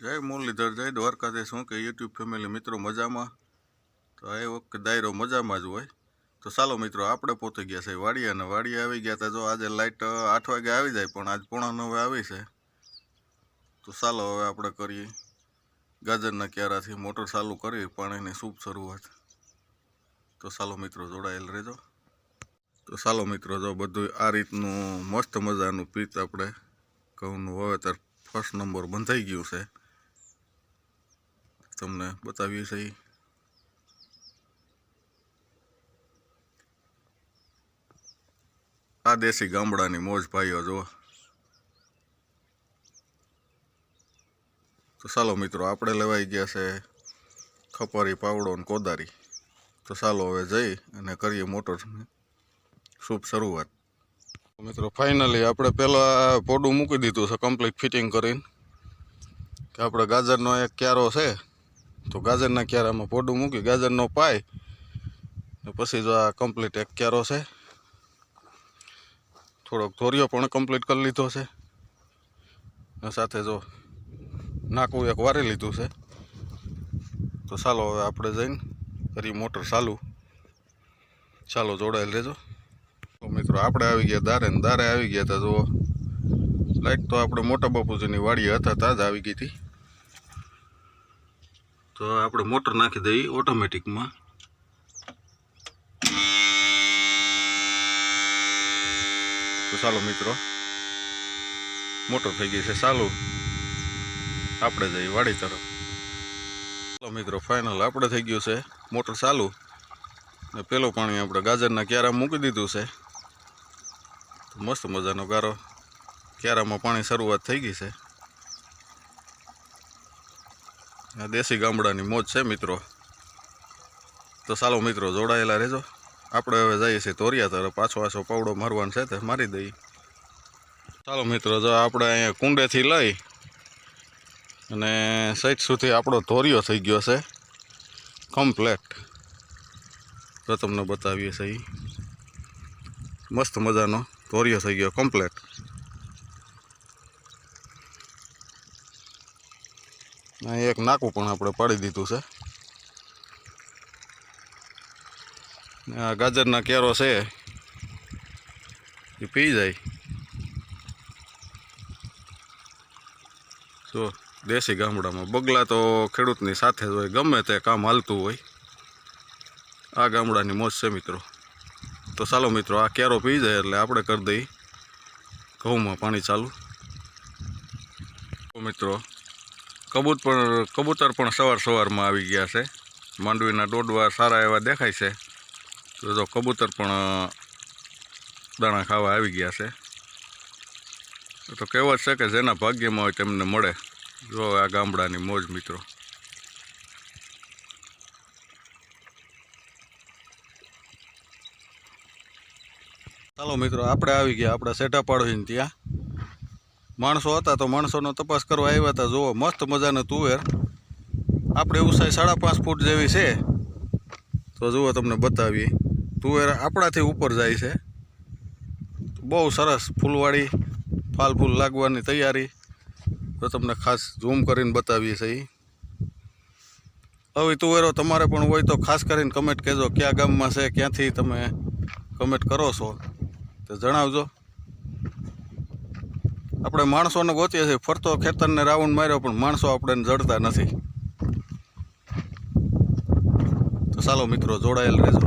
જય મુરલીધર, જય દ્વારકાધીશ. શું કે યુટ્યુબ ફેમિલી મિત્રો મજામાં? તો એ વખતે દાયરો મજામાં જ હોય. તો ચાલો મિત્રો, આપણે પોતે ગયા છે વાડીએ અને વાડીએ આવી ગયા હતા જો આજે લાઇટ આઠ વાગે આવી જાય, પણ આજ પોણા નવે આવી છે. તો ચાલો હવે આપણે કરીએ. ગાજરના ક્યારાથી મોટર ચાલુ કરી, પાણીની શુભ શરૂઆત. તો ચાલો મિત્રો, જોડાયેલ રહેજો. તો ચાલો મિત્રો, જો બધું આ રીતનું મસ્ત મજાનું પીત આપણે ઘઉંનું વાવેતર ફર્સ્ટ નંબર બંધાઈ ગયું છે. તમને બતાવીએ છીએ આ દેશી ગામડાની મોજ ભાઈઓ જો તો ચાલો મિત્રો આપણે લેવાઈ ગયા છે ખપારી પાવડો અને કોદારી તો ચાલો હવે જઈ અને કરીએ મોટરને શુભ શરૂઆત મિત્રો ફાઇનલી આપણે પહેલાં પોડું મૂકી દીધું છે કમ્પ્લીટ ફિટિંગ કરીને કે આપણે ગાજરનો એક ક્યારો છે તો ગાજરના ક્યારામાં પોડું મૂકી ગાજરનો પાય પછી જો આ કમ્પ્લીટ એક ક્યારો છે. થોડોક ધોરિયો પણ કમ્પ્લીટ કરી લીધો છે. સાથે જો નાકું એક વારી લીધું છે. તો ચાલો હવે આપણે જઈને કરી મોટર ચાલુ. ચાલો જોડાયેલ રહેજો. તો મિત્રો આપણે આવી ગયા દારે ને દારે આવી ગયા હતા જુઓ. લાઈટ તો આપણે મોટા બાપુજીની વાડી હતા ત્યાં જ આવી ગઈ હતી. તો આપણે મોટર નાખી દઈએ ઓટોમેટિકમાં. તો ચાલો મિત્રો, મોટર થઈ ગઈ છે ચાલુ. આપણે જઈએ વાડી તરફ. ચાલો મિત્રો ફાઇનલ આપણે થઈ ગયું છે મોટર ચાલુ. ને પેલું પાણી આપણે ગાજરના ક્યારા મૂકી દીધું છે. મસ્ત મજાનો ગારો. ક્યારામાં પાણી શરૂઆત થઈ ગઈ છે. આ દેશી ગામડાની મોજ છે મિત્રો. તો ચાલો મિત્રો જોડાયેલા રહેજો. આપણે હવે જઈએ છીએ તોરિયા તરફ. પાછો પાછો પાવડો મારવાનો છે તે મારી દઈએ. ચાલો મિત્રો, જો આપણે અહીંયા કુંડેથી લઈ અને સહિત સુધી આપણો ધોરિયો થઈ ગયો છે. કમ્પ્લેટ તો તમને બતાવીએ છીએ. મસ્ત મજાનો ધોરિયો થઈ ગયો કમ્પ્લેટ એક નાકું પણ આપણે પાડી દીધું છે. આ ગાજરના કેરો છે, એ પી જાય. જો, દેશી ગામડામાં બગલા તો ખેડૂતની સાથે જ હોય, ગમે તે કામ હાલતું હોય, આ ગામડાની મોજ છે મિત્રો. તો ચાલો મિત્રો, આ કેરો પી જાય એટલે આપણે કરી દઈએ. ઘઉંમાં પાણી ચાલુ. મિત્રો કબૂત પણ, કબૂતર પણ સવાર સવારમાં આવી ગયા છે. માંડવીના ડોડવા સારા એવા દેખાય છે. તો જો કબૂતર પણ દાણા ખાવા આવી ગયા છે. તો કહેવત છે કે જેના ભાગ્યમાં હોય તેમને મળે. જો આ ગામડાની મોજ, મિત્રો. ચાલો, મિત્રો, આપણે આવી ગયા. આપણા સેટા પાડોશીને ત્યાં. માણસો હતા તો માણસોનો તપાસ કરવા આવ્યા હતા. જુઓ, મસ્ત મજાનું તુવેર. આપણે ઉંચાઈ સાડા પાંચ ફૂટ જેવી છે. તો જુઓ, તમને બતાવીએ. તુવેર આપણાથી ઉપર જાય છે. બહુ સરસ ફૂલવાળી, ફાલ ફૂલ લાગવાની તૈયારી. તો તમને ખાસ ઝૂમ કરીને બતાવીએ છીએ હવે તુવેરો તમારે પણ હોય તો ખાસ કરીને કમેન્ટ કહેજો. કયા ગામમાં છે, ક્યાંથી તમે કમેન્ટ કરો છો. તો જણાવજો. આપણે માણસોને ગોતીએ છીએ. ફરતો ખેતરને રાઉન્ડ માર્યો, પણ માણસો આપણે જડતા નથી. તો ચાલો મિત્રો, જોડાયેલ રહેજો.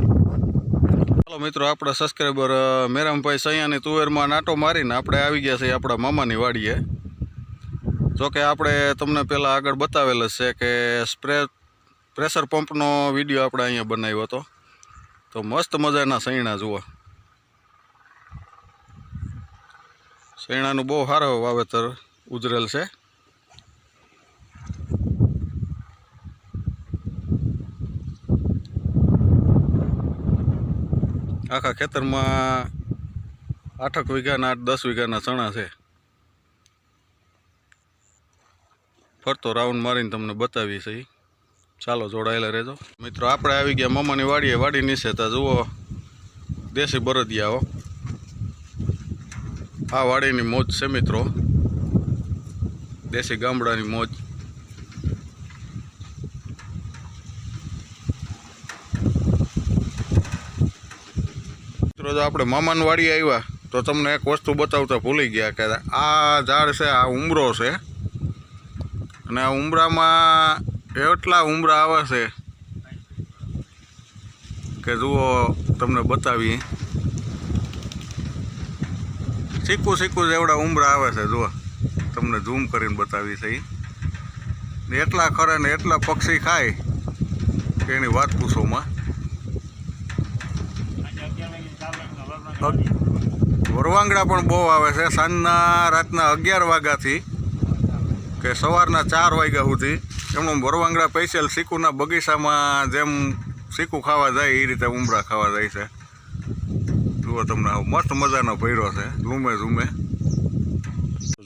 ચાલો મિત્રો, આપણા સબસ્ક્રાઈબર મેરામભાઈ સૈયાની તુવેરમાં નાટો મારીને આપણે આવી ગયા છીએ આપણા મામાની વાડીએ. જોકે આપણે તમને પહેલાં આગળ બતાવેલ છે કે સ્પ્રે પ્રેશર પંપનો વીડિયો આપણે અહીંયા બનાવ્યો હતો. તો મસ્ત મજાના સૈણા જુઓ. શેણાનું બહુ સારો વાવેતર ઉજરેલ છે. આખા ખેતરમાં આઠક વીઘાના આઠ દસ વીઘાના ચણા છે. ફરતો રાઉન્ડ મારીને તમને બતાવી છે ચાલો જોડાયેલા રહેજો. મિત્રો, આપણે આવી ગયા. મામાની વાડીએ વાડી નીચે તા જુઓ. દેશી બરદિયાઓ આ વાડીની મોજ છે મિત્રો. દેશી ગામડાની મોજ. મિત્રો, જો આપણે મામાની વાડી આવ્યા, તો તમને એક વસ્તુ બતાવતા ભૂલી ગયા કે આ ઝાડ છે, આ ઉમરો છે. અને આ ઉમરામાં એટલા ઉમરા આવે છે કે જુઓ, તમને બતાવીએ. ચીકુ સિક્કું જેવડા ઉમરા આવે છે, જુઓ. તમને ઝૂમ કરીને બતાવી છે ને એટલા ખરે ને એટલા પક્ષી ખાય કે એની વાત પૂછોમાં વરવાંગડા પણ બહુ આવે છે. સાંજના, રાતના અગિયાર વાગ્યાથી કે સવારના ચાર વાગ્યા સુધી એમનું વરવાંગડા સ્પેશિયલ સિક્કુના બગીચામાં જેમ શીકુ ખાવા જાય એ રીતે ઉમરા ખાવા જાય છે. જુઓ તમને, આવો મસ્ત મજાનો ભર્યો છે, ઝૂમે ઝૂમે.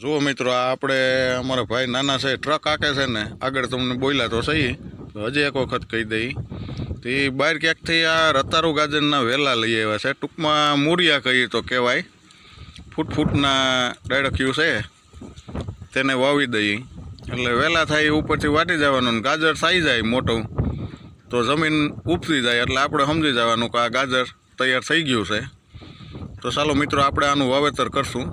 જુઓ મિત્રો, આ આપણે અમારા ભાઈ નાના છે, ટ્રક આકે છે ને, આગળ તમને બોલ્યા તો સહી હજી એક વખત કહી દઈ. તે બહાર ક્યાંકથી આ રતારુ ગાજરના વેલા લઈ આવ્યા છે, ટૂંકમાં મૂરિયા કહીએ તો કહેવાય. ફૂટ ફૂટના ડાયડક્યુ છે, તેને વાવી દઈએ એટલે વહેલા થાય, ઉપરથી વાટી જવાનું ગાજર થઈ જાય મોટું. તો જમીન ઉપસી જાય, એટલે આપણે સમજી જવાનું કે આ ગાજર તૈયાર થઈ ગયું છે. તો ચાલો મિત્રો, આપણે આનું વાવેતર કરશું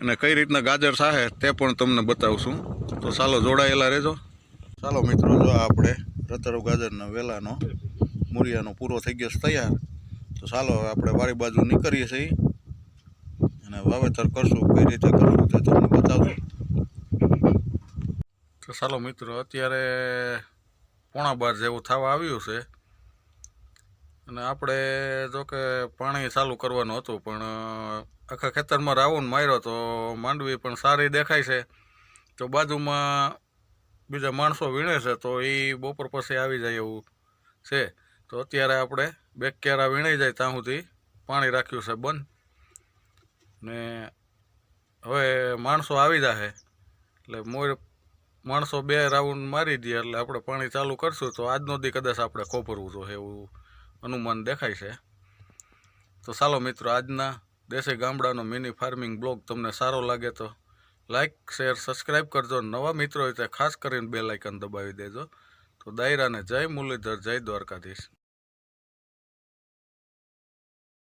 અને કઈ રીતના ગાજર સાહે તે પણ તમને બતાવશું. તો ચાલો જોડાયેલા રહેજો. ચાલો મિત્રો, જો આપણે રતારો ગાજરના વેલાનો મૂરિયાનો પૂરો થઈ ગયો છે તૈયાર. તો ચાલો આપણે વારી બાજુ નીકળીએ છીએ અને વાવેતર કરશું. કઈ રીતે કરશું તે તમને બતાવશું તો ચાલો મિત્રો, અત્યારે પોણા બાર જેવું થવા આવ્યું છે. અને આપણે જો કે પાણી ચાલુ કરવાનું હતું, પણ આખા ખેતરમાં રાઉન્ડ માર્યો તો માંડવી પણ સારી દેખાય છે. તો બાજુમાં બીજા માણસો વીણે છે, તો એ બપોર પછી આવી જાય એવું છે. તો અત્યારે આપણે બે ક્યારા વીણાઈ જાય ત્યાં સુધી પાણી રાખ્યું છે બંધ. ને હવે માણસો આવી જશે એટલે મોર માણસો બે રાઉન્ડ મારી દે, એટલે આપણે પાણી ચાલુ કરશું તો આજનો દી કદાચ આપણે ખોપરવું તો એવું અનુમાન દેખાય છે. તો ચાલો મિત્રો, આજના દેશી ગામડાનો મિની ફાર્મિંગ બ્લોગ તમને સારો લાગે તો લાઇક શેર સબસ્ક્રાઈબ કરજો. નવા મિત્રો હોય તો ખાસ કરીને બે લાઇકન દબાવી દેજો. તો દાયરાને જય મુરલીધર, જય દ્વારકાધીશ.